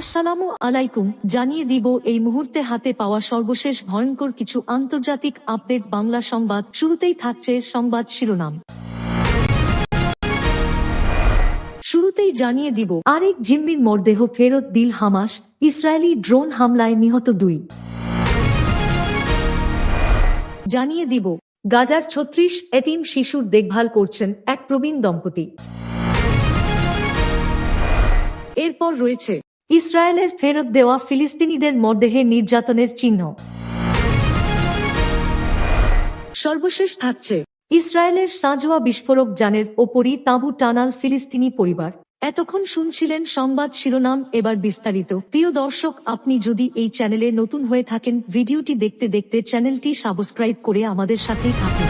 আসসালামু আলাইকুম, জানিয়ে দিব এই মুহূর্তে হাতে পাওয়া সর্বশেষ ভয়ঙ্কর কিছু আন্তর্জাতিক আপডেট বাংলা সংবাদ। শুরুতেই থাকছে সংবাদ শিরোনাম। শুরুতেই জানিয়ে দিব, আরেক জিম্মির মরদেহ ফেরত দিল হামাস, ইসরায়েলি ড্রোন হামলায় নিহত দুই। জানিয়ে দিব, গাজার ছত্রিশ এতিম শিশুর দেখভাল করছেন এক প্রবীণ দম্পতি। এরপর রয়েছে ইসরায়েলের ফেরত দেওয়া ফিলিস্তিনিদের মরদেহে নির্যাতনের চিহ্ন। সর্বশেষ থাকছে। ইসরায়েলের সাঁজোয়া বিস্ফোরক যানের ওপরই তাঁবু টানাল ফিলিস্তিনি পরিবার। এতক্ষণ শুনছিলেন সংবাদ শিরোনাম এবার বিস্তারিত। প্রিয় দর্শক আপনি যদি এই চ্যানেলে নতুন হয়ে থাকেন ভিডিওটি দেখতে দেখতে চ্যানেলটি সাবস্ক্রাইব করে আমাদের সাথেই থাকুন।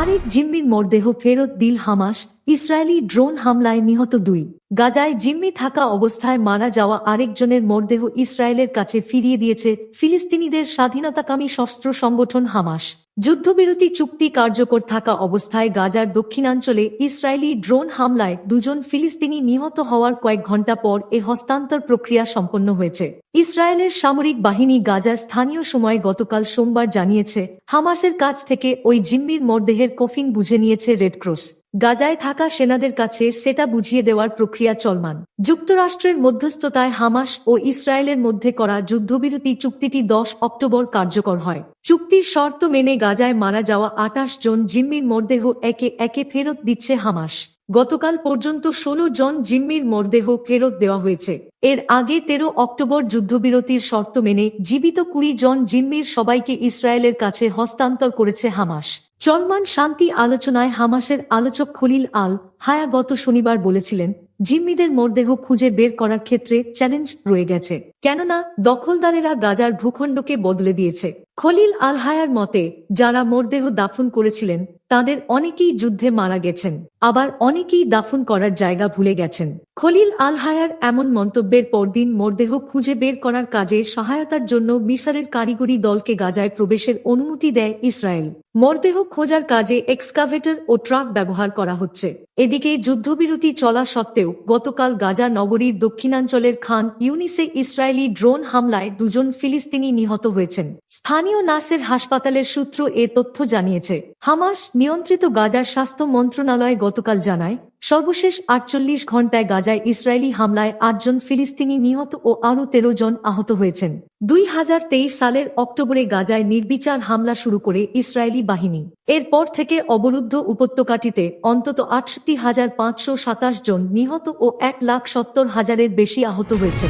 আরেক জিম্মির মরদেহ ফেরত দিল হামাস। ইসরায়েলি ড্রোন হামলায় নিহত দুই। গাজায় জিম্মি থাকা অবস্থায় মারা যাওয়া আরেকজনের মরদেহ ইসরায়েলের কাছে ফিরিয়ে দিয়েছে ফিলিস্তিনিদের স্বাধীনতাকামী সশস্ত্র সংগঠন হামাস। যুদ্ধবিরতি চুক্তি কার্যকর থাকা অবস্থায় গাজার দক্ষিণাঞ্চলে ইসরায়েলি ড্রোন হামলায় দুজন ফিলিস্তিনি নিহত হওয়ার কয়েক ঘণ্টা পর এ হস্তান্তর প্রক্রিয়া সম্পন্ন হয়েছে। ইসরায়েলের সামরিক বাহিনী গাজার স্থানীয় সময় গতকাল সোমবার জানিয়েছে, হামাসের কাছ থেকে ওই জিম্মির মরদেহের কফিন বুঝে নিয়েছে রেডক্রস গাজায় থাকা সেনাদের কাছে সেটা বুঝিয়ে দেওয়ার প্রক্রিয়া চলমান। যুক্তরাষ্ট্রের মধ্যস্থতায় হামাস ও ইসরায়েলের মধ্যে করা যুদ্ধবিরতি চুক্তিটি দশ অক্টোবর কার্যকর হয়। চুক্তির শর্ত মেনে গাজায় মারা যাওয়া আটাশ জন জিম্মির মরদেহ একে একে ফেরত দিচ্ছে হামাস। গতকাল পর্যন্ত ষোলো জন জিম্মির মরদেহ ফেরত দেওয়া হয়েছে। এর আগে তেরো অক্টোবর যুদ্ধবিরতির শর্ত মেনে জীবিত কুড়ি জন জিম্মির সবাইকে ইসরায়েলের কাছে হস্তান্তর করেছে হামাস। চলমান শান্তি আলোচনায় হামাসের আলোচক খলিল আল হায়া গত শনিবার বলেছিলেন, জিম্মিদের মরদেহ খুঁজে বের করার ক্ষেত্রে চ্যালেঞ্জ রয়ে গেছে। কেননা, দখলদারেরা গাজার ভূখণ্ডকে বদলে দিয়েছে। খলিল আল হায়ার মতে, যারা মরদেহ দাফন করেছিলেন, তাদের অনেকেই যুদ্ধে মারা গেছেন। আবার অনেকেই দাফন করার জায়গা ভুলে গেছেন। খলিল আল হায়ার এমন মন্তব্যের পরদিন মরদেহ খুঁজে বের করার কাজে সহায়তার জন্য মিশরের কারিগরি দলকে গাজায় প্রবেশের অনুমতি দেয় ইসরায়েল। মরদেহ খোঁজার কাজে এক্সকাভেটর ও ট্রাক ব্যবহার করা হচ্ছে। এদিকে যুদ্ধবিরতি চলা সত্ত্বেও গতকাল গাজা নগরীর দক্ষিণাঞ্চলের খান ইউনিসে ইসরায়েলি ড্রোন হামলায় দুজন ফিলিস্তিনি নিহত হয়েছেন। স্থানীয় নার্সের হাসপাতালের সূত্র এ তথ্য জানিয়েছে। হামাস নিয়ন্ত্রিত গাজার স্বাস্থ্য মন্ত্রণালয় গতকাল জানায়, সর্বশেষ আটচল্লিশ ঘন্টায় গাজায় ইসরায়েলি হামলায় আটজন ফিলিস্তিনি নিহত ও আরও তেরো জন আহত হয়েছেন। দুই হাজার তেইশ সালের অক্টোবরে গাজায় নির্বিচার হামলা শুরু করে ইসরায়েলি বাহিনী। এরপর থেকে অবরুদ্ধ উপত্যকাটিতে অন্তত আটষট্টি হাজার পাঁচশো জন নিহত ও এক লাখ সত্তর হাজারের বেশি আহত হয়েছে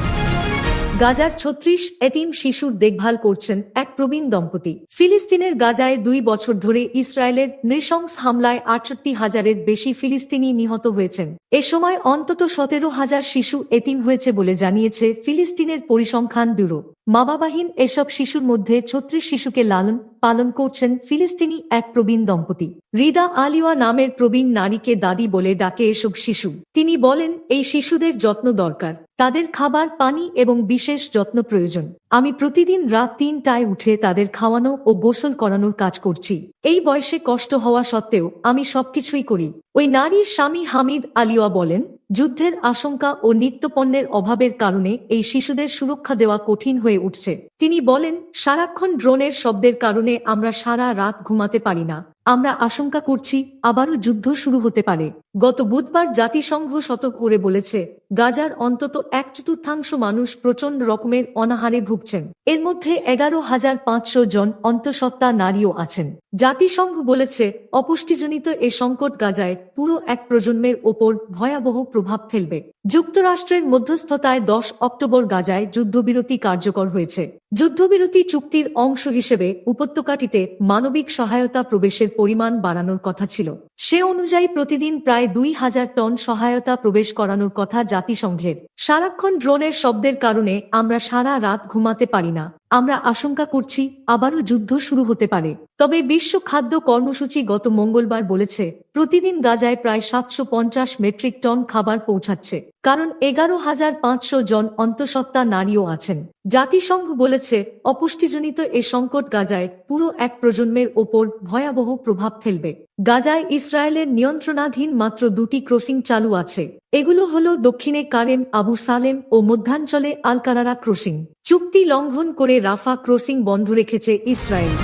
গাজার ছত্রিশ এতিম শিশুর দেখভাল করছেন এক প্রবীণ দম্পতি। ফিলিস্তিনের গাজায় দুই বছর ধরে ইসরায়েলের নৃশংস হামলায় আটষট্টি হাজারের বেশি ফিলিস্তিনি নিহত হয়েছেন। এ সময় অন্তত সতেরো হাজার শিশু এতিম হয়েছে বলে জানিয়েছে ফিলিস্তিনের পরিসংখ্যান ব্যুরো। মাবাবাহীন এসব শিশুর মধ্যে ছত্রিশ শিশুকে লালন পালন করছেন ফিলিস্তিনি এক প্রবীণ দম্পতি। রিদা আলিওয়া নামের প্রবীণ নারীকে দাদি বলে ডাকে এসব শিশু। তিনি বলেন, এই শিশুদের যত্ন দরকার। তাদের খাবার পানি এবং বিশেষ যত্ন প্রয়োজন। আমি প্রতিদিন রাত তিনটায় উঠে তাদের খাওয়ানো ও গোসল করানোর কাজ করছি। এই বয়সে কষ্ট হওয়া সত্ত্বেও আমি সবকিছুই করি। ওই নারীর স্বামী হামিদ আলিওয়া বলেন, যুদ্ধের আশঙ্কা ও নিত্যপণ্যের অভাবের কারণে এই শিশুদের সুরক্ষা দেওয়া কঠিন হয়ে উঠছে। তিনি বলেন, সারাক্ষণ ড্রোনের শব্দের কারণে আমরা সারা রাত ঘুমাতে পারি না। আমরা আশঙ্কা করছি আবারও যুদ্ধ শুরু হতে পারে। গত বুধবার জাতিসংঘ সতর্ক করে বলেছে, গাজার অন্তত এক চতুর্থাংশ মানুষ প্রচণ্ড রকমের অনাহারে ভুগছেন এর মধ্যে এগারো হাজার পাঁচশো জন অন্তঃসত্ত্বা নারীও আছেন। জাতিসংঘ বলেছে, অপুষ্টিজনিত এ সংকট গাজায় পুরো এক প্রজন্মের ওপর ভয়াবহ প্রভাব ফেলবে। যুক্তরাষ্ট্রের মধ্যস্থতায় দশ অক্টোবর গাজায় যুদ্ধবিরতি কার্যকর হয়েছে। যুদ্ধবিরতি চুক্তির অংশ হিসেবে উপত্যকাটিতে মানবিক সহায়তা প্রবেশের পরিমাণ বাড়ানোর কথা ছিল। সে অনুযায়ী প্রতিদিন প্রায় দুই হাজার টন সহায়তা প্রবেশ করানোর কথা জাতিসংঘের সারাক্ষণ ড্রোনের শব্দের কারণে আমরা সারা রাত ঘুমাতে পারি না। আমরা আশঙ্কা করছি আবারও যুদ্ধ শুরু হতে পারে। তবে বিশ্ব খাদ্য কর্মসূচি গত মঙ্গলবার বলেছে, প্রতিদিন গাজায় প্রায় সাতশো পঞ্চাশ মেট্রিক টন খাবার পৌঁছাচ্ছে, কারণ এগারো হাজার পাঁচশো জন অন্তঃসত্ত্বা নারীও আছেন। জাতিসংঘ বলেছে, অপুষ্টিজনিত এ সংকট গাজায় পুরো এক প্রজন্মের ওপর ভয়াবহ প্রভাব ফেলবে। গাজায় ইসরায়েলের নিয়ন্ত্রণাধীন মাত্র দুটি ক্রসিং চালু আছে। এগুলো হল দক্ষিণে কারেম, আবু সালেম ও মধ্যাঞ্চলে আলকারারা ক্রসিং। চুক্তি লঙ্ঘন করে রাফা ক্রসিং বন্ধ রেখেছে ইসরায়েল।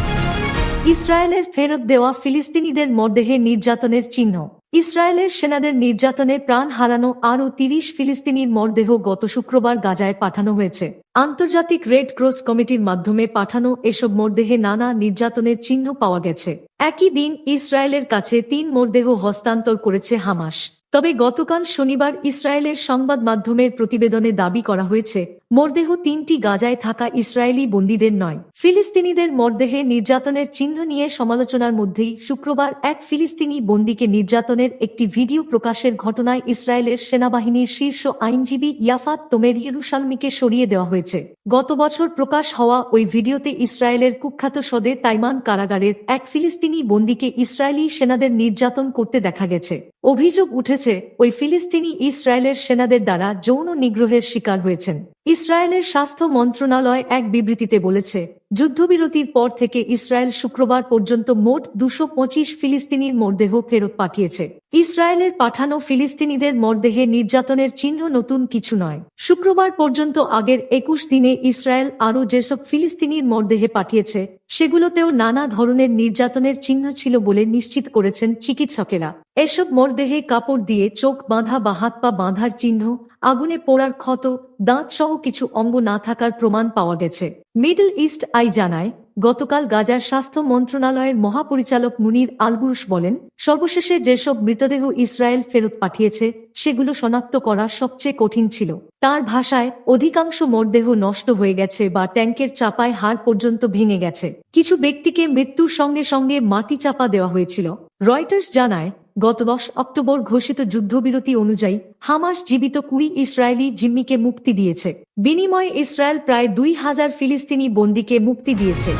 ইসরায়েলের ফেরত দেওয়া ফিলিস্তিনিদের মরদেহে নির্যাতনের চিহ্ন। ইসরায়েলের সেনাদের নির্যাতনে প্রাণ হারানো আরও তিরিশ ফিলিস্তিনির মরদেহ গত শুক্রবার গাজায় পাঠানো হয়েছে। আন্তর্জাতিক রেড ক্রস কমিটির মাধ্যমে পাঠানো এসব মরদেহে নানা নির্যাতনের চিহ্ন পাওয়া গেছে। একই দিন ইসরায়েলের কাছে তিন মরদেহ হস্তান্তর করেছে হামাস। তবে গতকাল শনিবার ইসরায়েলের সংবাদ মাধ্যমের প্রতিবেদনে দাবি করা হয়েছে, মরদেহ তিনটি গাজায় থাকা ইসরায়েলি বন্দীদের নয়। ফিলিস্তিনিদের মরদেহে নির্যাতনের চিহ্ন নিয়ে সমালোচনার মধ্যেই শুক্রবার এক ফিলিস্তিনি বন্দীকে নির্যাতনের একটি ভিডিও প্রকাশের ঘটনায় ইসরায়েলের সেনাবাহিনীর শীর্ষ আইনজীবী ইয়াফাত তোমের ইয়েরুশালমিকে সরিয়ে দেওয়া হয়েছে। গত বছর প্রকাশ হওয়া ওই ভিডিওতে ইসরায়েলের কুখ্যাত সদে তাইমান কারাগারের এক ফিলিস্তিনি বন্দীকে ইসরায়েলি সেনাদের নির্যাতন করতে দেখা গেছে। অভিযোগ উঠেছে ওই ফিলিস্তিনি ইসরায়েলের সেনাদের দ্বারা যৌন নিগ্রহের শিকার হয়েছেন। ইসরায়েলের স্বাস্থ্য মন্ত্রণালয় এক বিবৃতিতে বলেছে, যুদ্ধবিরতির পর থেকে ইসরায়েল শুক্রবার পর্যন্ত মোট দুশো পঁচিশ ফিলিস্তিনির মরদেহ ফেরত পাঠিয়েছে। ইসরায়েলের পাঠানো ফিলিস্তিনিদের মরদেহে নির্যাতনের চিহ্ন নতুন কিছু নয়। শুক্রবার পর্যন্ত আগের একুশ দিনে ইসরায়েল আরও যেসব ফিলিস্তিনির মরদেহে পাঠিয়েছে, সেগুলোতেও নানা ধরনের নির্যাতনের চিহ্ন ছিল বলে নিশ্চিত করেছেন চিকিৎসকেরা। এসব মরদেহে কাপড় দিয়ে চোখ বাঁধা বা হাত পা বাঁধার চিহ্ন, আগুনে পোড়ার ক্ষত, দাঁত সহ কিছু অঙ্গ না থাকার প্রমাণ পাওয়া গেছে। মিডল ইস্ট আই জানায় গতকাল গাজার স্বাস্থ্য মন্ত্রণালয়ের মহাপরিচালক মুনির আলবুরুস বলেন, সর্বশেষে যেসব মৃতদেহ ইসরায়েল ফেরত পাঠিয়েছে, সেগুলো শনাক্ত করা সবচেয়ে কঠিন ছিল। তার ভাষায়, অধিকাংশ মরদেহ নষ্ট হয়ে গেছে বা ট্যাঙ্কের চাপায় হাড় পর্যন্ত ভেঙে গেছে। কিছু ব্যক্তিকে মৃত্যুর সঙ্গে সঙ্গে মাটি চাপা দেওয়া হয়েছিল। রয়টার্স জানায় গত দশ অক্টোবর ঘোষিত যুদ্ধবিরতি অনুযায়ী হামাস জীবিত কুড়ি ইসরায়েলি জিম্মিকে মুক্তি দিয়েছে। বিনিময়ে ইসরায়েল প্রায় দুই হাজার ফিলিস্তিনি বন্দীকে মুক্তি দিয়েছে।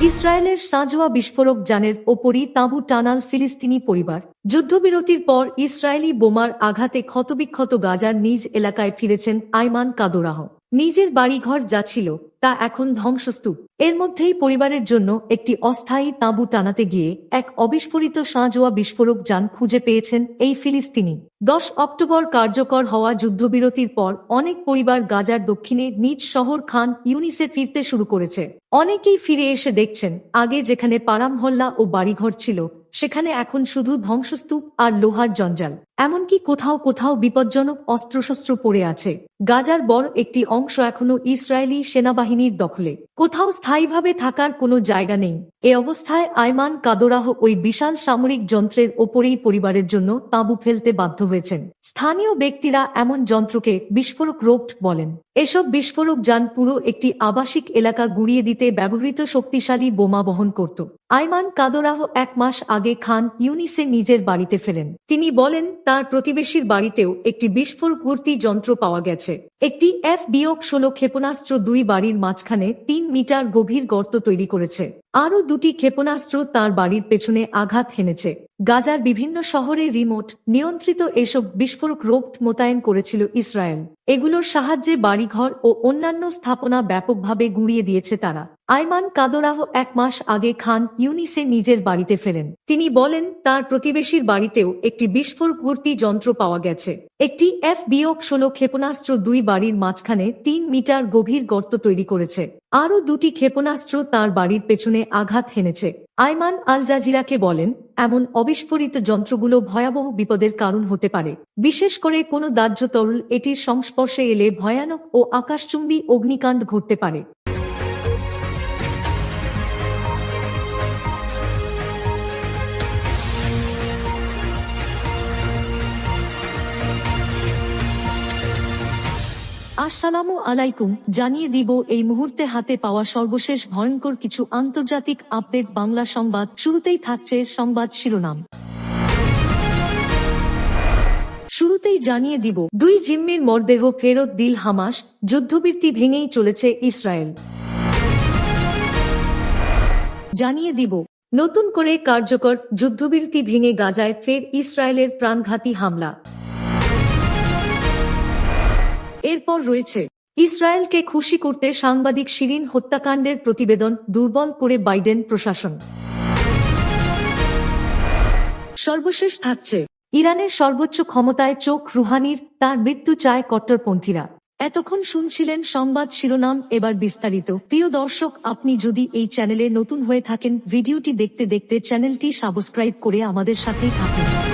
ইসরায়েলের সাঁজোয়া বিস্ফোরক যানের ওপরই তাঁবু টানাল ফিলিস্তিনি পরিবার। যুদ্ধবিরতির পর ইসরায়েলি বোমার আঘাতে ক্ষতবিক্ষত গাজার নিজ এলাকায় ফিরেছেন আইমান কাদোরাহ। নিজের বাড়িঘর যা ছিল তা এখন ধ্বংসস্তূপ। এর মধ্যেই পরিবারের জন্য একটি অস্থায়ী তাঁবু টানাতে গিয়ে এক অবিস্ফোরিত সাঁজোয়া বিস্ফোরক যান খুঁজে পেয়েছেন এই ফিলিস্তিনি। দশ অক্টোবর কার্যকর হওয়া যুদ্ধবিরতির পর অনেক পরিবার গাজার দক্ষিণে নিজ শহর খান ইউনিসে ফিরতে শুরু করেছে। অনেকেই ফিরে এসে দেখছেন, আগে যেখানে পারামহল্লা ও বাড়িঘর ছিল, সেখানে এখন শুধু ধ্বংসস্তূপ আর লোহার জঞ্জাল। এমনকি কোথাও কোথাও বিপজ্জনক অস্ত্রশস্ত্র পড়ে আছে। গাজার বড় একটি অংশ এখনও ইসরায়েলি সেনাবাহিনীর দখলে। কোথাও স্থায়ীভাবে থাকার কোনো জায়গা নেই। এ অবস্থায় আয়মান কাদোরাহ ওই বিশাল সামরিক যন্ত্রের ওপরেই পরিবারের জন্য তাঁবু ফেলতে বাধ্য হয়েছেন। স্থানীয় ব্যক্তিরা এমন যন্ত্রকে বিস্ফোরক রোপ্ট বলেন। এসব বিস্ফোরক যান পুরো একটি আবাসিক এলাকা গুড়িয়ে দিতে ব্যবহৃত শক্তিশালী বোমা বহন করত। আইমান কাদোরাহ এক মাস আগে খান ইউনিসে নিজের বাড়িতে ফেলেন তিনি বলেন তার প্রতিবেশীর বাড়িতেও একটি বিস্ফোরক ভর্তি যন্ত্র পাওয়া গেছে। একটি এফ বিয়োগ ষোলো ক্ষেপণাস্ত্র দুই বাড়ির মাঝখানে তিন মিটার গভীর গর্ত তৈরি করেছে। আরও দুটি ক্ষেপণাস্ত্র তার বাড়ির পেছনে আঘাত হেনেছে। গাজার বিভিন্ন শহরে রিমোট, নিয়ন্ত্রিত এসব বিস্ফোরক রোপ্ট মোতায়েন করেছিল ইসরায়েল। এগুলোর সাহায্যে বাড়িঘর ও অন্যান্য স্থাপনা ব্যাপকভাবে গুঁড়িয়ে দিয়েছে তারা। আইমান কাদোরাহ এক মাস আগে খান ইউনিসে নিজের বাড়িতে ফেরেন। তিনি বলেন, তার প্রতিবেশীর বাড়িতেও একটি বিস্ফোরকবর্তী যন্ত্র পাওয়া গেছে। একটি এফ বিয়োগ ষোলো ক্ষেপণাস্ত্র দুই বাড়ির মাঝখানে তিন মিটার গভীর গর্ত তৈরি করেছে। আরও দুটি ক্ষেপণাস্ত্র তার বাড়ির পেছনে আঘাত হেনেছে। আইমান আল জাজিরাকে বলেন, এমন অবিস্ফোরিত যন্ত্রগুলো ভয়াবহ বিপদের কারণ হতে পারে। বিশেষ করে কোনো দাহ্য তরল এটির সংস্পর্শে এলে ভয়ানক ও আকাশচুম্বী অগ্নিকাণ্ড ঘটতে পারে। আসসালামু আলাইকুম, জানিয়ে দিব এই মুহূর্তে হাতে পাওয়া সর্বশেষ ভয়ঙ্কর কিছু আন্তর্জাতিক আপডেট বাংলা সংবাদ। শুরুতেই থাকছে সংবাদ শিরোনাম। শুরুতেই জানিয়ে দিব, দুই জিম্মির মরদেহ ফেরত দিল হামাস যুদ্ধবৃত্তি ভেঙেই চলেছে ইসরায়েল। জানিয়ে দিব, নতুন করে কার্যকর যুদ্ধবিরতি ভেঙে গাজায় ফের ইসরায়েলের প্রাণঘাতী হামলা। এরপর রয়েছে, ইসরায়েলকে খুশি করতে সাংবাদিক শিরিন হত্যাকাণ্ডের প্রতিবেদন দুর্বল করে বাইডেন প্রশাসন। সর্বশেষ থাকছে, ইরানের সর্বোচ্চ ক্ষমতায় চোখ রুহানির, তার মৃত্যু চায় কট্টরপন্থীরা। এতক্ষণ শুনছিলেন সংবাদ শিরোনাম, এবার বিস্তারিত। প্রিয় দর্শক, আপনি যদি এই চ্যানেলে নতুন হয়ে থাকেন, ভিডিওটি দেখতে দেখতে চ্যানেলটি সাবস্ক্রাইব করে আমাদের সাথেই থাকুন।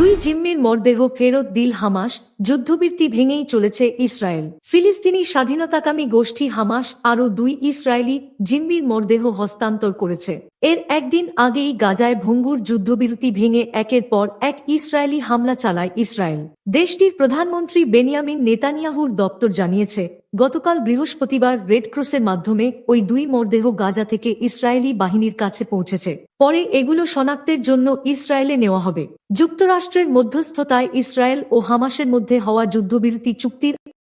দুই জিম্মির মরদেহ ফেরত দিল হামাস যুদ্ধবৃত্তি ভেঙেই চলেছে ইসরায়েল। ফিলিস্তিনি স্বাধীনতাকামী গোষ্ঠী হামাস আরও দুই ইসরায়েলি জিম্মির মরদেহ হস্তান্তর করেছে। এর একদিন আগেই গাজায় ভঙ্গুর যুদ্ধবিরতি ভেঙে একের পর এক ইসরায়েলি হামলা চালায় ইসরায়েল। দেশটির প্রধানমন্ত্রী বেনিয়ামিন নেতানিয়াহুর দপ্তর জানিয়েছে, গতকাল বৃহস্পতিবার রেড ক্রসের মাধ্যমে ওই দুই মরদেহ গাজা থেকে ইসরায়েলি বাহিনীর কাছে পৌঁছেছে। পরে এগুলো শনাক্তের জন্য ইসরায়েলে নেওয়া হবে। যুক্তরাষ্ট্রের মধ্যস্থতায় ইসরায়েল ও হামাসের মধ্যে হওয়া যুদ্ধবিরতি চুক্তির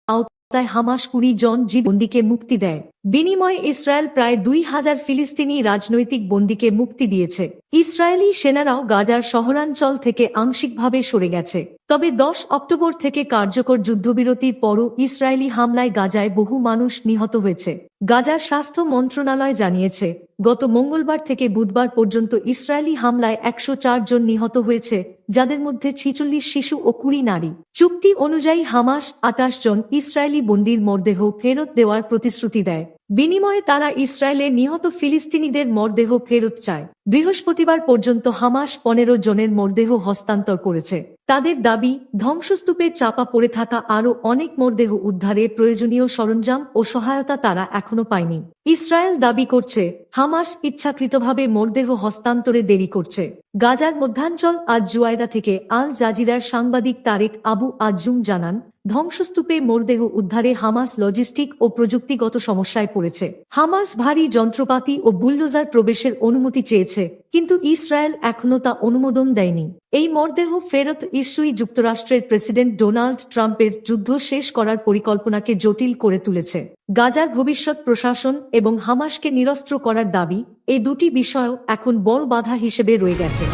আওতায় হামাস কুড়ি জন জীবন্দীকে মুক্তি দেয়। বিনিময়ে ইসরায়েল প্রায় দুই হাজার ফিলিস্তিনি রাজনৈতিক বন্দীকে মুক্তি দিয়েছে। ইসরায়েলি সেনারাও গাজার শহরাঞ্চল থেকে আংশিকভাবে সরে গেছে। তবে দশ অক্টোবর থেকে কার্যকর যুদ্ধবিরতির পরও ইসরায়েলি হামলায় গাজায় বহু মানুষ নিহত হয়েছে। গাজার স্বাস্থ্য মন্ত্রণালয় জানিয়েছে, গত মঙ্গলবার থেকে বুধবার পর্যন্ত ইসরায়েলি হামলায় একশো জন নিহত হয়েছে, যাদের মধ্যে ছিচল্লিশ শিশু ও কুড়ি নারী। চুক্তি অনুযায়ী হামাস আটাশ জন ইসরায়েলি বন্দির মরদেহ ফেরত দেওয়ার প্রতিশ্রুতি দেয়। বিনিময়ে তারা ইসরায়েলে নিহত ফিলিস্তিনিদের মরদেহ ফেরত চায়। বৃহস্পতিবার পর্যন্ত হামাস পনেরো জনের মরদেহ হস্তান্তর করেছে। তাদের দাবি, ধ্বংসস্তূপে চাপা পড়ে থাকা আরও অনেক মরদেহ উদ্ধারে প্রয়োজনীয় সরঞ্জাম ও সহায়তা তারা এখনও পায়নি। ইসরায়েল দাবি করছে, হামাস ইচ্ছাকৃতভাবে মরদেহ হস্তান্তরে দেরি করছে। গাজার মধ্যাঞ্চল আজ জুয়াইদা থেকে আল জাজিরার সাংবাদিক তারেক আবু আজুম জানান ধ্বংসস্তূপে মরদেহ উদ্ধারে হামাস লজিস্টিক ও প্রযুক্তিগত সমস্যায় পড়েছে। হামাস ভারী যন্ত্রপাতি ও বুলডোজার প্রবেশের অনুমতি চেয়েছে, কিন্তু ইসরায়েল এখনও তা অনুমোদন দেয়নি। এই মরদেহ ফেরত ইস্যুই যুক্তরাষ্ট্রের প্রেসিডেন্ট ডোনাল্ড ট্রাম্পের যুদ্ধ শেষ করার পরিকল্পনাকে জটিল করে তুলেছে। গাজার ভবিষ্যৎ প্রশাসন এবং হামাসকে নিরস্ত্র করার দাবি এই দুটি বিষয়ও এখন বড় বাধা হিসেবে রয়ে গেছে।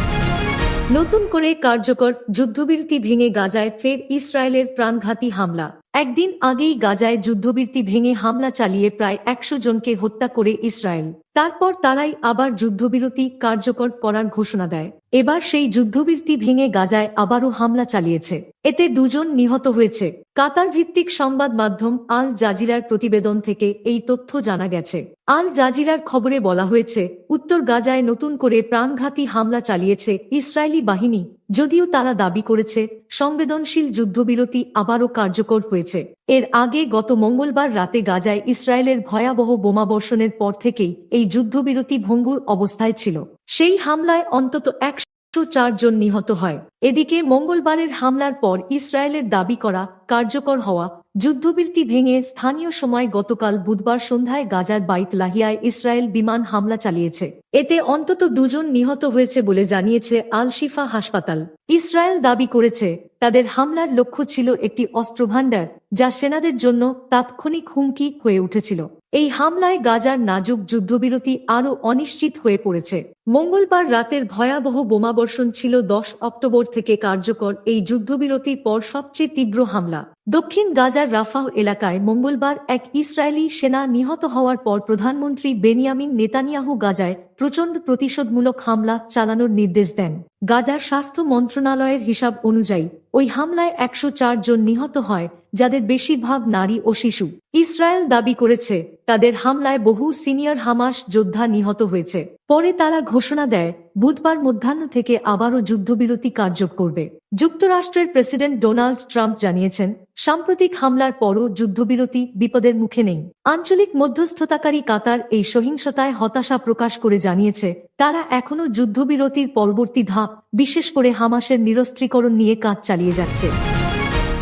নতুন করে কার্যকর যুদ্ধবিরতি ভেঙে গাজায় ফের ইসরায়েলের প্রাণঘাতী হামলা। একদিন আগেই গাজায় যুদ্ধবিরতি ভেঙে হামলা চালিয়ে প্রায় একশো জনকে হত্যা করে ইসরায়েল। তারপর তারাই আবার যুদ্ধবিরতি কার্যকর করার ঘোষণা দেয়। এবার সেই যুদ্ধবিরতি ভেঙে গাজায় আবারও হামলা চালিয়েছে। এতে দুজন নিহত হয়েছে। কাতার ভিত্তিক সংবাদ মাধ্যম আল জাজিরার প্রতিবেদন থেকে এই তথ্য জানা গেছে। আল জাজিরার খবরে বলা হয়েছে, উত্তর গাজায় নতুন করে প্রাণঘাতী হামলা চালিয়েছে ইসরায়েলি বাহিনী। যদিও তারা দাবি করেছে, সংবেদনশীল যুদ্ধবিরতি আবারও কার্যকর হয়েছে। এর আগে গত মঙ্গলবার রাতে গাজায় ইসরায়েলের ভয়াবহ বোমাবর্ষণের পর থেকেই এই যুদ্ধবিরতি ভঙ্গুর অবস্থায় ছিল। সেই হামলায় অন্তত একশো চারজন নিহত হয়। এদিকে মঙ্গলবারের হামলার পর ইসরায়েলের দাবি করা কার্যকর হওয়া যুদ্ধবিরতি ভেঙে স্থানীয় সময় গতকাল বুধবার সন্ধ্যায় গাজার বাইত লাহিয়ায় ইসরায়েল বিমান হামলা চালিয়েছে। এতে অন্তত দুজন নিহত হয়েছে বলে জানিয়েছে আল শিফা হাসপাতাল। ইসরায়েল দাবি করেছে, তাদের হামলার লক্ষ্য ছিল একটি অস্ত্রভাণ্ডার যা সেনাদের জন্য তাৎক্ষণিক হুমকি হয়ে উঠেছিল। এই হামলায় গাজার নাজুক যুদ্ধবিরতি আরও অনিশ্চিত হয়ে পড়েছে। মঙ্গলবার রাতের ভয়াবহ বোমাবর্ষণ ছিল দশ অক্টোবর থেকে কার্যকর এই যুদ্ধবিরতির পর সবচেয়ে তীব্র হামলা। দক্ষিণ গাজার রাফাহ এলাকায় মঙ্গলবার এক ইসরায়েলি সেনা নিহত হওয়ার পর প্রধানমন্ত্রী বেনিয়ামিন নেতানিয়াহু গাজায় প্রচণ্ড প্রতিশোধমূলক হামলা চালানোর নির্দেশ দেন। গাজার স্বাস্থ্য মন্ত্রণালয়ের হিসাব অনুযায়ী, ওই হামলায় একশ চার জন নিহত হয়, যাদের বেশিরভাগ নারী ও শিশু। ইসরায়েল দাবি করেছে, তাদের হামলায় বহু সিনিয়র হামাস যোদ্ধা নিহত হয়েছে। পরে তারা ঘোষণা দেয়, বুধবার মধ্যাহ্ন থেকে আবারও যুদ্ধবিরতি কার্যক করবে। যুক্তরাষ্ট্রের প্রেসিডেন্ট ডোনাল্ড ট্রাম্প জানিয়েছেন, সাম্প্রতিক হামলার পরও যুদ্ধবিরতি বিপদের মুখে নেই। আঞ্চলিক মধ্যস্থতাকারী কাতার এই সহিংসতায় হতাশা প্রকাশ করে জানিয়েছে, তারা এখনও যুদ্ধবিরতির পরবর্তী ধাপ, বিশেষ করে হামাসের নিরস্ত্রীকরণ নিয়ে কাজ চালিয়ে যাচ্ছে।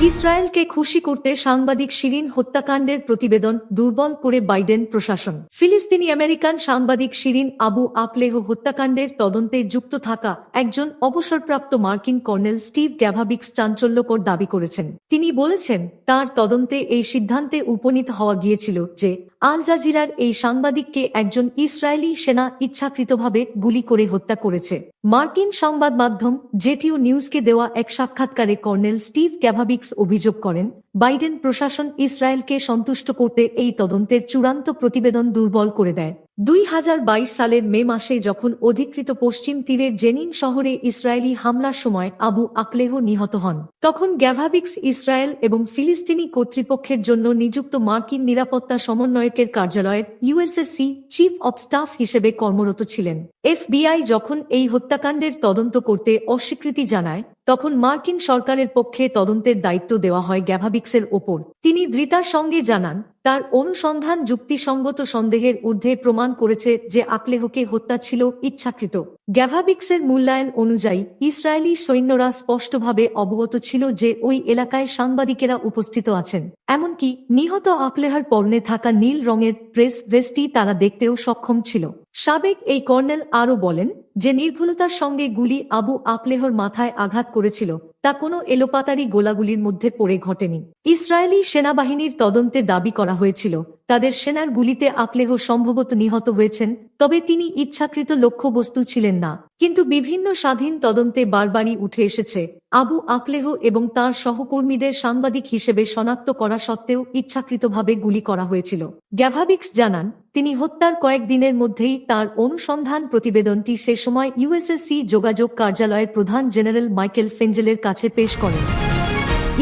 ইসরায়েলকে খুশি করতে সাংবাদিক শিরিন হত্যাকাণ্ডের প্রতিবেদন দুর্বল করে বাইডেন প্রশাসন। ফিলিস্তিনি আমেরিকান সাংবাদিক শিরিন আবু আকলেহ হত্যাকাণ্ডের তদন্তে যুক্ত থাকা একজন অবসরপ্রাপ্ত মার্কিন কর্নেল স্টিভ গ্যাভাবিক্স চাঞ্চল্যকর দাবি করেছেন। তিনি বলেছেন, তার তদন্তে এই সিদ্ধান্তে উপনীত হওয়া গিয়েছিল যে আল জাজিরার এই সাংবাদিককে একজন ইসরায়েলি সেনা ইচ্ছাকৃতভাবে গুলি করে হত্যা করেছে। মার্কিন সংবাদ মাধ্যম জেটিও নিউজকে দেওয়া এক সাক্ষাৎকারে কর্নেল স্টিভ ক্যাভাবিক্স অভিযোগ করেন বাইডেন প্রশাসন ইসরায়েলকে সন্তুষ্ট করতে এই তদন্তের চূড়ান্ত প্রতিবেদন দুর্বল করে দেয়। দুই হাজার বাইশ সালের মে মাসে যখন অধিকৃত পশ্চিম তীরের জেনিন শহরে ইসরায়েলি হামলার সময় আবু আকলেহ নিহত হন, তখন গ্যাভাবিক্স ইসরায়েল এবং ফিলিস্তিনি কর্তৃপক্ষের জন্য নিযুক্ত মার্কিন নিরাপত্তা সমন্বয়কের কার্যালয়ের ইউএসএসসি চিফ অব স্টাফ হিসেবে কর্মরত ছিলেন। এফবিআই যখন এই হত্যাকাণ্ডের তদন্ত করতে অস্বীকৃতি জানায় তখন মার্কিন সরকারের পক্ষে তদন্তের দায়িত্ব দেওয়া হয় গ্যাভাবিক্সের ওপর। তিনি দৃতার সঙ্গে জানান তার অনুসন্ধান যুক্তিসঙ্গত সন্দেহের ঊর্ধ্বে প্রমাণ করেছে যে আকলেহকে হত্যা ছিল ইচ্ছাকৃত। গ্যাভাবিক্সের মূল্যায়ন অনুযায়ী, ইসরায়েলি সৈন্যরা স্পষ্টভাবে অবগত ছিল যে ওই এলাকায় সাংবাদিকেরা উপস্থিত আছেন। এমনকি, নিহত আকলেহার পর্নে থাকা নীল রঙের প্রেস ভেস্টি তারা দেখতেও সক্ষম ছিল। সাবেক এই কর্নেল আরও বলেন যে নির্ভুলতার সঙ্গে গুলি আবু আকলেহর মাথায় আঘাত করেছিল, তা কোনো এলোপাতারি গোলাগুলির মধ্যে পড়ে ঘটেনি। ইসরায়েলি সেনাবাহিনীর তদন্তে দাবি করা হয়েছিল। তাদের সেনার গুলিতে আকলেহ সম্ভবত নিহত হয়েছেন, তবে তিনি ইচ্ছাকৃত লক্ষ্যবস্তু ছিলেন না। কিন্তু বিভিন্ন স্বাধীন তদন্তে বারবারই উঠে এসেছে, আবু আকলেহ এবং তার সহকর্মীদের সাংবাদিক হিসেবে শনাক্ত করা সত্ত্বেও ইচ্ছাকৃতভাবে গুলি করা হয়েছিল। গ্যাভাবিক্স জানান, তিনি হত্যার কয়েকদিনের মধ্যেই তার অনুসন্ধান প্রতিবেদনটি সে সময় ইউএসএসসি যোগাযোগ কার্যালয়ের প্রধান জেনারেল মাইকেল ফেঞ্জেলের কাছে পেশ করেন।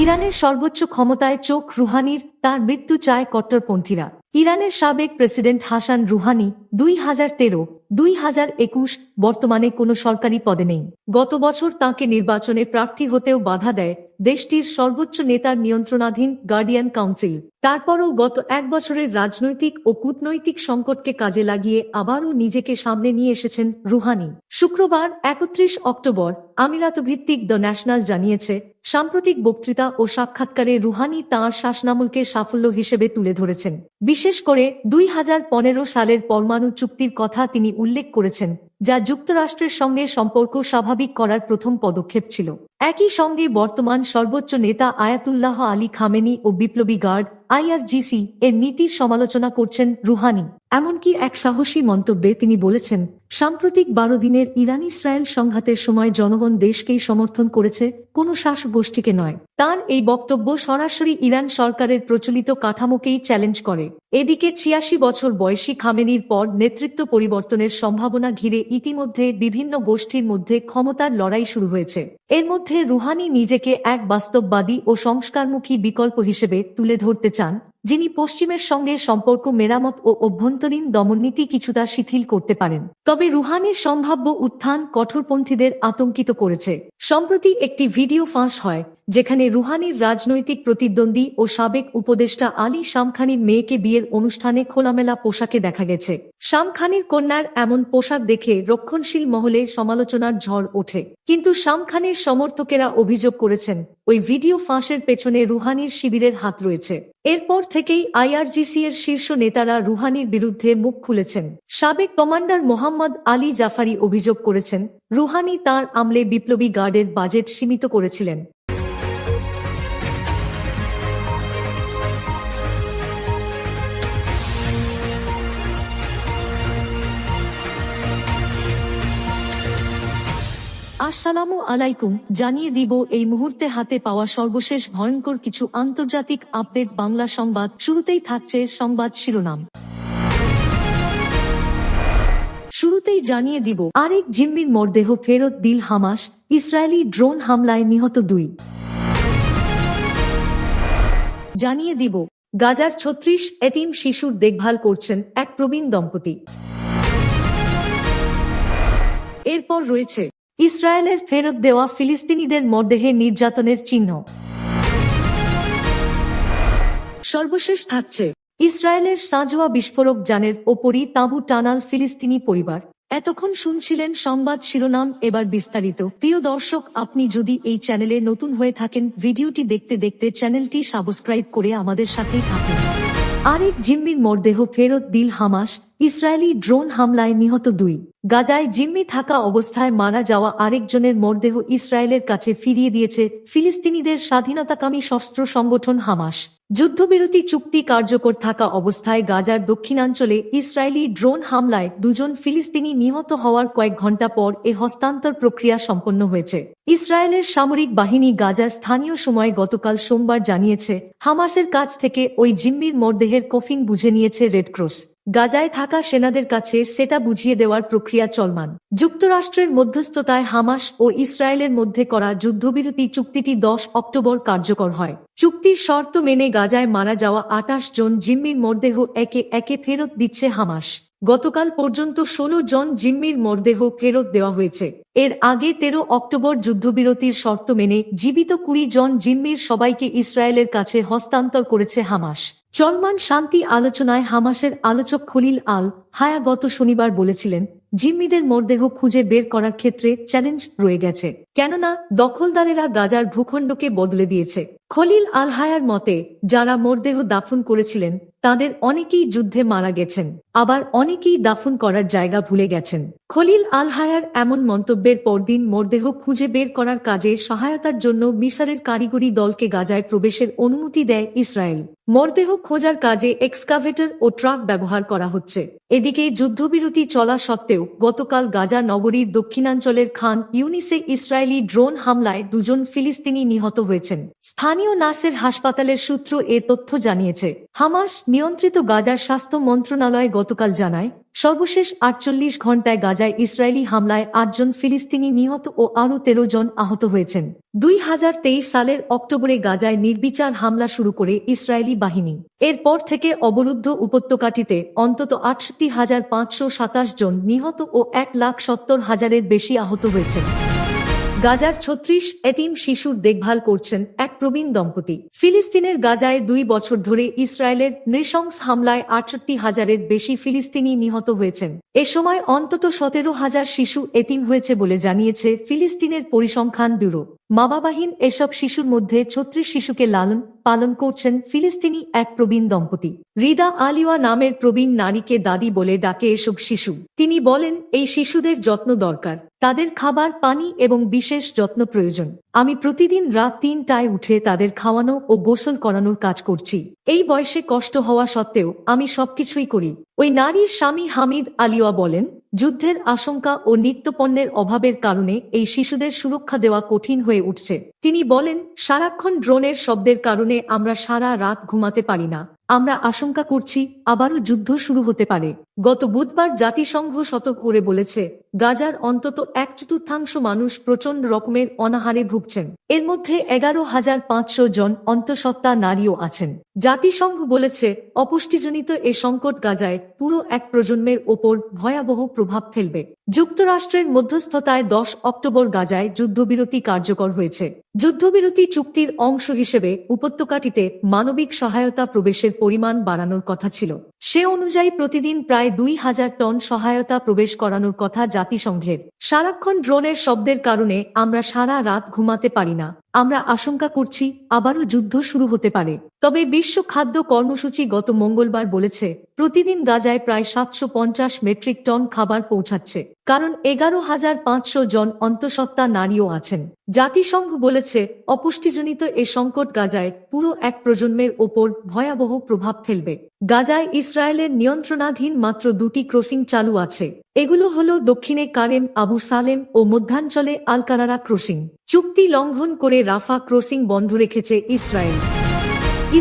ইরানের সর্বোচ্চ ক্ষমতায় চোখ রুহানির, তার মৃত্যু চায় কট্টরপন্থীরা। ইরানের সাবেক প্রেসিডেন্ট হাসান রুহানি দুই হাজার তেরো দুই হাজার একুশ বর্তমানে কোনো সরকারি পদে নেই। গত বছর তাকে নির্বাচনে প্রার্থী হতেও বাধা দেয় দেশটির সর্বোচ্চ নেতার নিয়ন্ত্রণাধীন গার্ডিয়ান কাউন্সিল। তারপরও গত এক বছরের রাজনৈতিক ও কূটনৈতিক সংকটকে কাজে লাগিয়ে আবারও নিজেকে সামনে নিয়ে এসেছেন রুহানি। শুক্রবার একত্রিশ অক্টোবর আমিরাত ভিত্তিক দ্য ন্যাশনাল জানিয়েছে, সাম্প্রতিক বক্তৃতা ও সাক্ষাৎকারে রুহানি তাঁর শাসনামলকে সাফল্য হিসেবে তুলে ধরেছেন। বিশেষ করে দুই হাজার পনেরো সালের পরমাণু চুক্তির কথা তিনি উল্লেখ করেছেন যা যুক্তরাষ্ট্রের সঙ্গে সম্পর্ক স্বাভাবিক করার প্রথম পদক্ষেপ ছিল। একই সঙ্গে বর্তমান সর্বোচ্চ নেতা আয়াতুল্লাহ আলী খামেনি ও বিপ্লবী গার্ড আইআরজিসি এর নীতির সমালোচনা করছেন রুহানি। এমনকি এক সাহসী মন্তব্যে তিনি বলেছেন, সাম্প্রতিক বারো দিনের ইরান ইসরায়েল সংঘাতের সময় জনগণ দেশকেই সমর্থন করেছে, কোনো শাসক গোষ্ঠীকে নয়। তার এই বক্তব্য সরাসরি ইরান সরকারের প্রচলিত কাঠামোকেই চ্যালেঞ্জ করে। এদিকে ছিয়াশি বছর বয়সী খামেনির পর নেতৃত্ব পরিবর্তনের সম্ভাবনা ঘিরে ইতিমধ্যে বিভিন্ন গোষ্ঠীর মধ্যে ক্ষমতার লড়াই শুরু হয়েছে। এর মধ্যে রুহানি নিজেকে এক বাস্তববাদী ও সংস্কারমুখী বিকল্প হিসেবে তুলে ধরতে চান, যিনি পশ্চিমের সঙ্গে সম্পর্ক, মেরামত ও অভ্যন্তরীণ দমননীতি কিছুটা শিথিল করতে পারেন। তবে রুহানির সম্ভাব্য উত্থান কঠোরপন্থীদের আতঙ্কিত করেছে। সম্প্রতি একটি ভিডিও ফাঁস হয় যেখানে রুহানির রাজনৈতিক প্রতিদ্বন্দ্বী ও সাবেক উপদেষ্টা আলী শামখানির মেয়েকে বিয়ের অনুষ্ঠানে খোলামেলা পোশাকে দেখা গেছে। শামখানির কন্যার এমন পোশাক দেখে রক্ষণশীল মহলে সমালোচনার ঝড় ওঠে। কিন্তু শামখানির সমর্থকেরা অভিযোগ করেছেন, ওই ভিডিও ফাঁসের পেছনে রুহানির শিবিরের হাত রয়েছে। এরপর থেকেই আইআরজিসি এর শীর্ষ নেতারা রুহানির বিরুদ্ধে মুখ খুলেছেন। সাবেক কমান্ডার মোহাম্মদ আলী জাফারি অভিযোগ করেছেন, রুহানি তার আমলে বিপ্লবী গার্ডের বাজেট সীমিত করেছিলেন। আসসালামু আলাইকুম, জানিয়ে দিব এই মুহূর্তে হাতে পাওয়া সর্বশেষ ভয়ঙ্কর কিছু আন্তর্জাতিক আপডেট বাংলা সংবাদ। শুরুতেই থাকছে সংবাদ শিরোনাম। শুরুতেই জানিয়ে দিব, আরেক জিম্মির মরদেহ ফেরত দিল হামাস, ইসরায়েলি ড্রোন হামলায় নিহত দুই। জানিয়ে দিব, গাজার ছত্রিশ এতিম শিশুর দেখভাল করছেন এক প্রবীণ দম্পতি। এরপর রয়েছে ইসরায়েলের ফেরত দেওয়া ফিলিস্তিনিদের মরদেহে নির্যাতনের চিহ্ন। সর্বশেষ থাকছে। ইসরায়েলের সাজোয়া বিস্ফোরক যানের ওপরই তাঁবু টানাল ফিলিস্তিনি পরিবার। এতক্ষণ শুনছিলেন সংবাদ শিরোনাম এবার বিস্তারিত। প্রিয় দর্শক আপনি যদি এই চ্যানেলে নতুন হয়ে থাকেন ভিডিওটি দেখতে দেখতে চ্যানেলটি সাবস্ক্রাইব করে আমাদের সাথেই থাকুন। আরেক জিম্মির মরদেহ ফেরত দিল হামাস। ইসরায়েলি ড্রোন হামলায় নিহত দুই। গাজায় জিম্মি থাকা অবস্থায় মারা যাওয়া আরেকজনের মরদেহ ইসরায়েলের কাছে ফিরিয়ে দিয়েছে ফিলিস্তিনিদের স্বাধীনতাকামী সশস্ত্র সংগঠন হামাস। যুদ্ধবিরতি চুক্তি কার্যকর থাকা অবস্থায় গাজার দক্ষিণাঞ্চলে ইসরায়েলি ড্রোন হামলায় দুজন ফিলিস্তিনি নিহত হওয়ার কয়েক ঘণ্টা পর এ হস্তান্তর প্রক্রিয়া সম্পন্ন হয়েছে। ইসরায়েলের সামরিক বাহিনী গাজার স্থানীয় সময় গতকাল সোমবার জানিয়েছে, হামাসের কাছ থেকে ওই জিম্মির মরদেহের কফিন বুঝে নিয়েছে রেডক্রস গাজায় থাকা সেনাদের কাছে সেটা বুঝিয়ে দেওয়ার প্রক্রিয়া চলমান। যুক্তরাষ্ট্রের মধ্যস্থতায় হামাস ও ইসরায়েলের মধ্যে করা যুদ্ধবিরতি চুক্তিটি দশ অক্টোবর কার্যকর হয়। চুক্তির শর্ত মেনে গাজায় মারা যাওয়া আটাশ জন জিম্মির মরদেহ একে একে ফেরত দিচ্ছে হামাস। গতকাল পর্যন্ত ষোলো জন জিম্মির মরদেহ ফেরত দেওয়া হয়েছে। এর আগে তেরো অক্টোবর যুদ্ধবিরতির শর্ত মেনে জীবিত কুড়ি জন জিম্মির সবাইকে ইসরায়েলের কাছে হস্তান্তর করেছে হামাস। চলমান শান্তি আলোচনায় হামাসের আলোচক খলিল আল হায়া গত শনিবার বলেছিলেন, জিম্মিদের মরদেহ খুঁজে বের করার ক্ষেত্রে চ্যালেঞ্জ রয়ে গেছে। কেননা, দখলদারেরা গাজার ভূখণ্ডকে বদলে দিয়েছে। খলিল আল হায়ার মতে, যারা মরদেহ দাফন করেছিলেন, তাদের অনেকেই যুদ্ধে মারা গেছেন, আবার অনেকেই দাফন করার জায়গা ভুলে গেছেন। খলিল আল হায়ার এমন মন্তব্যের পরদিন মরদেহ খুঁজে বের করার কাজে সহায়তার জন্য মিশরের কারিগরি দলকে গাজায় প্রবেশের অনুমতি দেয় ইসরায়েল। মরদেহ খোঁজার কাজে এক্সকাভেটর ও ট্রাক ব্যবহার করা হচ্ছে। এদিকে যুদ্ধবিরতি চলা সত্ত্বেও গতকাল গাজা নগরীর দক্ষিণাঞ্চলের খান ইউনিসে ইসরায়েলি ড্রোন হামলায় দুজন ফিলিস্তিনি নিহত হয়েছেন। স্থানীয় নাসের হাসপাতালের সূত্র এ তথ্য জানিয়েছে। হামাস নিয়ন্ত্রিত গাজার স্বাস্থ্য মন্ত্রণালয় গতকাল জানায়, সর্বশেষ আটচল্লিশ ঘন্টায় গাজায় ইসরায়েলি হামলায় আটজন ফিলিস্তিনি নিহত ও আরও তেরো জন আহত হয়েছেন। দুই হাজার তেইশ সালের অক্টোবরে গাজায় নির্বিচার হামলা শুরু করে ইসরায়েলি বাহিনী। এরপর থেকে অবরুদ্ধ উপত্যকাটিতে অন্তত আটষট্টি জন নিহত ও এক লাখ সত্তর হাজারের বেশি আহত হয়েছেন। গাজার ছত্রিশ এতিম শিশুর দেখভাল করছেন এক প্রবীণ দম্পতি। ফিলিস্তিনের গাজায় দুই বছর ধরে ইসরায়েলের নৃশংস হামলায় আটষট্টি হাজারের বেশি ফিলিস্তিনি নিহত হয়েছেন। এ সময় অন্তত সতেরো হাজার শিশু এতিম হয়েছে বলে জানিয়েছে ফিলিস্তিনের পরিসংখ্যান ব্যুরো। মাবাবাহীন এসব শিশুর মধ্যে ছত্রিশ শিশুকে লালন, পালন করছেন ফিলিস্তিনি এক প্রবীণ দম্পতি। রিদা আলিওয়া নামের প্রবীণ নারীকে দাদি বলে ডাকে এসব শিশু। তিনি বলেন, এই শিশুদের যত্ন দরকার। তাদের খাবার, পানি এবং বিশেষ যত্ন প্রয়োজন। আমি প্রতিদিন রাত তিনটায় উঠে তাদের খাওয়ানো ও গোসল করানোর কাজ করছি। এই বয়সে কষ্ট হওয়া সত্ত্বেও আমি সবকিছুই করি। ওই নারীর স্বামী হামিদ আলিওয়া বলেন, যুদ্ধের আশঙ্কা ও নিত্যপণ্যের অভাবের কারণে এই শিশুদের সুরক্ষা দেওয়া কঠিন হয়ে উঠছে। তিনি বলেন, সারাক্ষণ ড্রোনের শব্দের কারণে আমরা সারা রাত ঘুমাতে পারি না। আমরা আশঙ্কা করছি আবারও যুদ্ধ শুরু হতে পারে। গত বুধবার জাতিসংঘ সতর্ক করে বলেছে, গাজার অন্তত এক চতুর্থাংশ মানুষ প্রচণ্ড রকমের অনাহারে ভুগছেন। এর মধ্যে এগারো হাজার পাঁচশো জন অন্তঃসত্ত্বা নারীও আছেন। জাতিসংঘ বলেছে, অপুষ্টিজনিত এ সংকট গাজায় পুরো এক প্রজন্মের ওপর ভয়াবহ প্রভাব ফেলবে। যুক্তরাষ্ট্রের মধ্যস্থতায় দশ অক্টোবর গাজায় যুদ্ধবিরতি কার্যকর হয়েছে। যুদ্ধবিরতি চুক্তির অংশ হিসেবে উপত্যকাটিতে মানবিক সহায়তা প্রবেশের পরিমাণ বাড়ানোর কথা ছিল। সে অনুযায়ী প্রতিদিন প্রায় দুই হাজার টন সহায়তা প্রবেশ করানোর কথা জাতিসংঘের সারাক্ষণ ড্রোনের শব্দের কারণে আমরা সারা রাত ঘুমাতে পারি না। আমরা আশঙ্কা করছি আবারও যুদ্ধ শুরু হতে পারে। তবে বিশ্ব খাদ্য কর্মসূচি গত মঙ্গলবার বলেছে, প্রতিদিন গাজায় প্রায় সাতশো পঞ্চাশ মেট্রিক টন খাবার পৌঁছাচ্ছে। কারণ এগারো হাজার পাঁচশো জন অন্তঃসত্ত্বা নারীও আছেন। জাতিসংঘ বলেছে, অপুষ্টিজনিত এ সংকট গাজায় পুরো এক প্রজন্মের ওপর ভয়াবহ প্রভাব ফেলবে। গাজায় ইসরায়েলের নিয়ন্ত্রণাধীন মাত্র দুটি ক্রসিং চালু আছে। এগুলো হল দক্ষিণে কারেম, আবু সালেম ও মধ্যাঞ্চলে আলকারারা ক্রসিং। চুক্তি লঙ্ঘন করে রাফা ক্রসিং বন্ধ রেখেছে ইসরায়েল।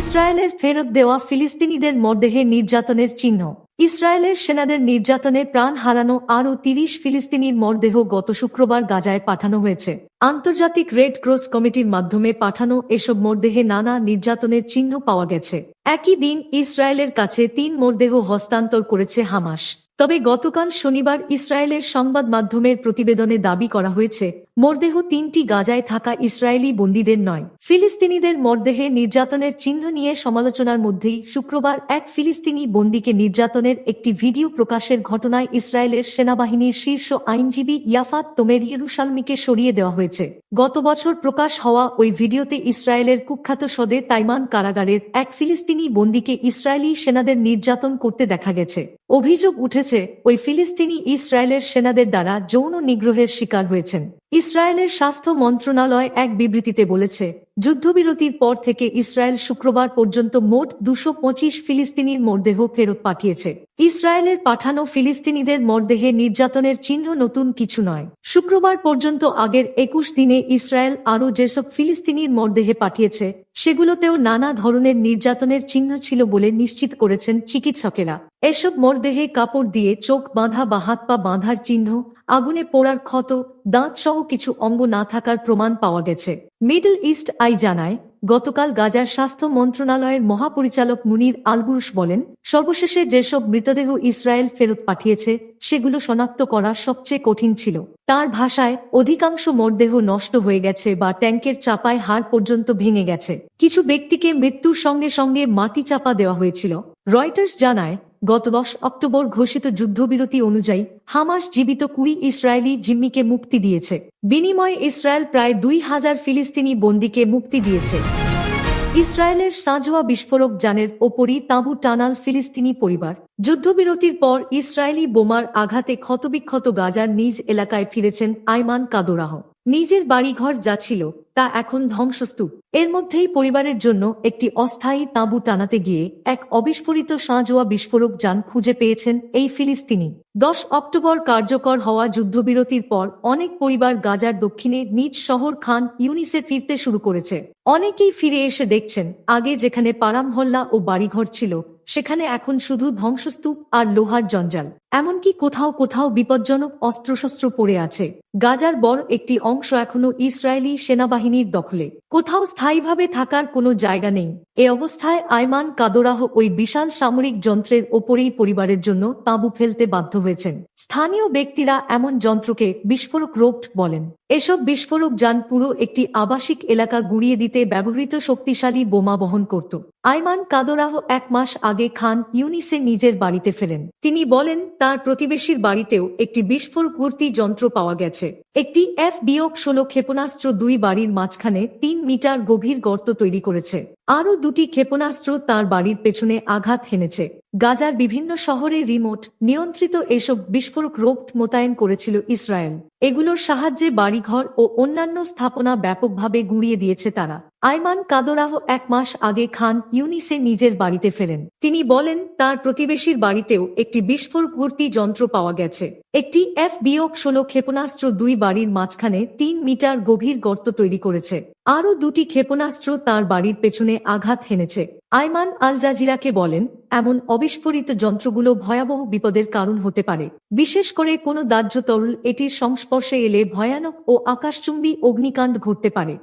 ইসরায়েলের ফেরত দেওয়া ফিলিস্তিনিদের মরদেহে নির্যাতনের চিহ্ন। ইসরায়েলের সেনাদের নির্যাতনে প্রাণ হারানো আরও তিরিশ ফিলিস্তিনির মরদেহ গত শুক্রবার গাজায় পাঠানো হয়েছে। আন্তর্জাতিক রেড ক্রস কমিটির মাধ্যমে পাঠানো এসব মরদেহে নানা নির্যাতনের চিহ্ন পাওয়া গেছে। একই দিন ইসরায়েলের কাছে তিন মরদেহ হস্তান্তর করেছে হামাস। তবে গতকাল শনিবার ইসরায়েলের সংবাদ মাধ্যমের প্রতিবেদনে দাবি করা হয়েছে, মরদেহ তিনটি গাজায় থাকা ইসরায়েলি বন্দীদের নয়। ফিলিস্তিনিদের মরদেহে নির্যাতনের চিহ্ন নিয়ে সমালোচনার মধ্যেই শুক্রবার এক ফিলিস্তিনি বন্দীকে নির্যাতনের একটি ভিডিও প্রকাশের ঘটনায় ইসরায়েলের সেনাবাহিনীর শীর্ষ আইনজীবী ইয়াফাত তোমের ইয়েরুশালমিকে সরিয়ে দেওয়া হয়েছে। গত বছর প্রকাশ হওয়া ওই ভিডিওতে ইসরায়েলের কুখ্যাত সদে তাইমান কারাগারের এক ফিলিস্তিনি বন্দীকে ইসরায়েলি সেনাদের নির্যাতন করতে দেখা গেছে। অভিযোগ উঠেছে, ওই ফিলিস্তিনি ইসরায়েলের সেনাদের দ্বারা যৌন নিগ্রহের শিকার হয়েছেন। ইসরায়েলের স্বাস্থ্য মন্ত্রণালয় এক বিবৃতিতে বলেছে, যুদ্ধবিরতির পর থেকে ইসরায়েল শুক্রবার পর্যন্ত মোট দুশো পঁচিশ ফিলিস্তিনির মরদেহ ফেরত পাঠিয়েছে। ইসরায়েলের পাঠানো ফিলিস্তিনিদের মরদেহে নির্যাতনের চিহ্ন নতুন কিছু নয়। শুক্রবার পর্যন্ত আগের একুশ দিনে ইসরায়েল আরও যেসব ফিলিস্তিনির মরদেহে পাঠিয়েছে, সেগুলোতেও নানা ধরনের নির্যাতনের চিহ্ন ছিল বলে নিশ্চিত করেছেন চিকিৎসকেরা। এসব মরদেহে কাপড় দিয়ে চোখ বাঁধা বা হাত পা বাঁধার চিহ্ন, আগুনে পোড়ার ক্ষত দাঁত সহ কিছু অঙ্গ না থাকার প্রমাণ পাওয়া গেছে। মিডল ইস্ট আই জানায়, গতকাল গাজার স্বাস্থ্য মন্ত্রণালয়ের মহাপরিচালক মুনির আলবুরুস বলেন, সর্বশেষে যেসব মৃতদেহ ইসরায়েল ফেরত পাঠিয়েছে, সেগুলো শনাক্ত করা সবচেয়ে কঠিন ছিল। তার ভাষায়, অধিকাংশ মরদেহ নষ্ট হয়ে গেছে বা ট্যাঙ্কের চাপায় হাড় পর্যন্ত ভেঙে গেছে। কিছু ব্যক্তিকে মৃত্যুর সঙ্গে সঙ্গে মাটি চাপা দেওয়া হয়েছিল। রয়টার্স জানায় গত দশ অক্টোবর ঘোষিত যুদ্ধবিরতি অনুযায়ী হামাস জীবিত কুড়ি ইসরায়েলি জিম্মিকে মুক্তি দিয়েছে। বিনিময়ে ইসরায়েল প্রায় দুই হাজার ফিলিস্তিনি বন্দীকে মুক্তি দিয়েছে। ইসরায়েলের সাঁজোয়া বিস্ফোরক যানের ওপরই তাঁবু টানাল ফিলিস্তিনি পরিবার। যুদ্ধবিরতির পর ইসরায়েলি বোমার আঘাতে ক্ষতবিক্ষত গাজার নিজ এলাকায় ফিরেছেন আইমান কাদোরাহ। নিজের বাড়িঘর যা ছিল, তা এখন ধ্বংসস্তূপ। এর মধ্যেই পরিবারের জন্য একটি অস্থায়ী তাঁবু টানাতে গিয়ে এক অবিস্ফোরিত সাঁজোয়া বিস্ফোরক যান খুঁজে পেয়েছেন এই ফিলিস্তিনি। দশ অক্টোবর কার্যকর হওয়া যুদ্ধবিরতির পর অনেক পরিবার গাজার দক্ষিণে নিজ শহর খান ইউনিসে ফিরতে শুরু করেছে। অনেকেই ফিরে এসে দেখছেন, আগে যেখানে পাড়ামহল্লা ও বাড়িঘর ছিল, সেখানে এখন শুধু ধ্বংসস্তূপ আর লোহার জঞ্জাল। এমনকি কোথাও কোথাও বিপজ্জনক অস্ত্রশস্ত্র পড়ে আছে। গাজার বড় একটি অংশ এখনও ইসরায়েলি সেনাবাহিনীর দখলে। কোথাও স্থায়ীভাবে থাকার কোনো জায়গা নেই। এ অবস্থায় আয়মান কাদোরাহ ওই বিশাল সামরিক যন্ত্রের ওপরেই পরিবারের জন্য তাঁবু ফেলতে বাধ্য হয়েছেন। স্থানীয় ব্যক্তিরা এমন যন্ত্রকে বিস্ফোরক রোপ্ট বলেন। এসব বিস্ফোরক যান পুরো একটি আবাসিক এলাকা গুড়িয়ে দিতে ব্যবহৃত শক্তিশালী বোমা বহন করত। আয়মান কাদোরাহ এক মাস আগে খান ইউনিসে নিজের বাড়িতে ফেলেন তিনি বলেন তার প্রতিবেশীর বাড়িতেও একটি বিস্ফোরকবর্তী যন্ত্র পাওয়া গেছে। একটি এফ বিয়োগ ষোলো ক্ষেপণাস্ত্র দুই বাড়ির মাঝখানে তিন মিটার গভীর গর্ত তৈরি করেছে। আরও দুটি ক্ষেপণাস্ত্র তার বাড়ির পেছনে আঘাত হেনেছে। গাজার বিভিন্ন শহরে রিমোট, নিয়ন্ত্রিত এসব বিস্ফোরক রোবট মোতায়েন করেছিল ইসরায়েল। এগুলোর সাহায্যে বাড়িঘর ও অন্যান্য স্থাপনা ব্যাপকভাবে গুঁড়িয়ে দিয়েছে তারা। আইমান কাদোরাহ এক মাস আগে খান ইউনিসে নিজের বাড়িতে ফেরেন। তিনি বলেন, তার প্রতিবেশীর বাড়িতেও একটি বিস্ফোরকবর্তী যন্ত্র পাওয়া গেছে। একটি এফ বিয়োগ ষোলো ক্ষেপণাস্ত্র দুই বাড়ির মাঝখানে তিন মিটার গভীর গর্ত তৈরি করেছে। আরও দুটি ক্ষেপণাস্ত্র তার বাড়ির পেছনে আঘাত হেনেছে। আইমান আল জাজিরাকে বলেন, এমন অবিস্ফোরিত যন্ত্রগুলো ভয়াবহ বিপদের কারণ হতে পারে। বিশেষ করে কোনো দাহ্য তরল এটির সংস্পর্শে এলে ভয়ানক ও আকাশচুম্বী অগ্নিকাণ্ড ঘটতে পারে।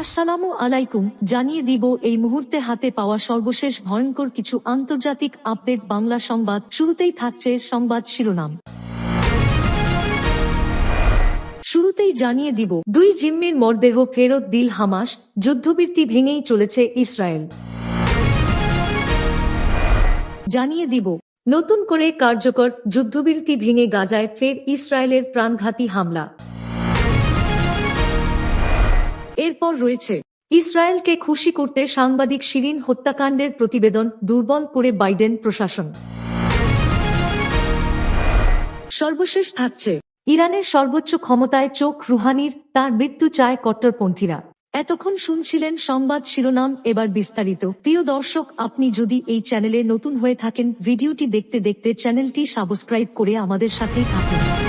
আসসালামু আলাইকুম, জানিয়ে দিব এই মুহূর্তে হাতে পাওয়া সর্বশেষ ভয়ঙ্কর কিছু আন্তর্জাতিক আপডেট বাংলা সংবাদ। শুরুতেই থাকছে সংবাদ শিরোনাম। শুরুতেই জানিয়ে দিব, দুই জিম্মির মরদেহ ফেরত দিল হামাস যুদ্ধবৃত্তি ভেঙেই চলেছে ইসরায়েল। জানিয়ে দিব, নতুন করে কার্যকর যুদ্ধবিরতি ভেঙে গাজায় ফের ইসরায়েলের প্রাণঘাতী হামলা। এরপর রয়েছে, ইসরায়েলকে খুশি করতে সাংবাদিক শিরিন হত্যাকাণ্ডের প্রতিবেদন দুর্বল করে বাইডেন প্রশাসন। সর্বশেষ থাকছে, ইরানের সর্বোচ্চ ক্ষমতায় চোখ রুহানির, তার মৃত্যু চায় কট্টরপন্থীরা। এতক্ষণ শুনছিলেন সংবাদ শিরোনাম, এবার বিস্তারিত। প্রিয় দর্শক, আপনি যদি এই চ্যানেলে নতুন হয়ে থাকেন, ভিডিওটি দেখতে দেখতে চ্যানেলটি সাবস্ক্রাইব করে আমাদের সাথেই থাকুন।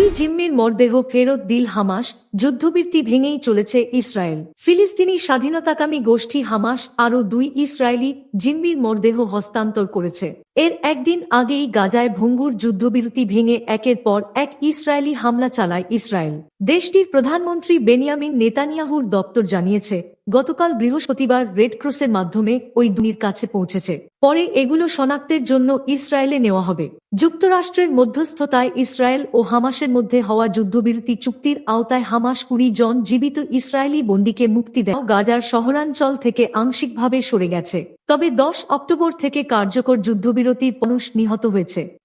দুই জিম্মির মরদেহ ফেরত দিল হামাস যুদ্ধবৃত্তি ভেঙেই চলেছে ইসরায়েল। ফিলিস্তিনি স্বাধীনতাকামী গোষ্ঠী হামাস আরও দুই ইসরায়েলি জিম্মির মরদেহ হস্তান্তর করেছে। এর একদিন আগেই গাজায় ভঙ্গুর যুদ্ধবিরতি ভেঙে একের পর এক ইসরায়েলি হামলা চালায় ইসরায়েল। দেশটির প্রধানমন্ত্রী বেনিয়ামিন নেতানিয়াহুর দপ্তর জানিয়েছে, গতকাল বৃহস্পতিবার রেড ক্রসের মাধ্যমে ওই দুনির কাছে পৌঁছেছে। পরে এগুলো শনাক্তের জন্য ইসরায়েলে নেওয়া হবে। যুক্তরাষ্ট্রের মধ্যস্থতায় ইসরায়েল ও হামাসের মধ্যে হওয়া যুদ্ধবিরতি চুক্তির আওতায় হামাস কুড়ি জন জীবিত ইসরায়েলি বন্দীকে মুক্তি দেওয়া গাজার শহরাঞ্চল থেকে আংশিকভাবে সরে গেছে। তবে দশ অক্টোবর থেকে কার্যকর যুদ্ধবিরতির পনুষ নিহত হয়েছে।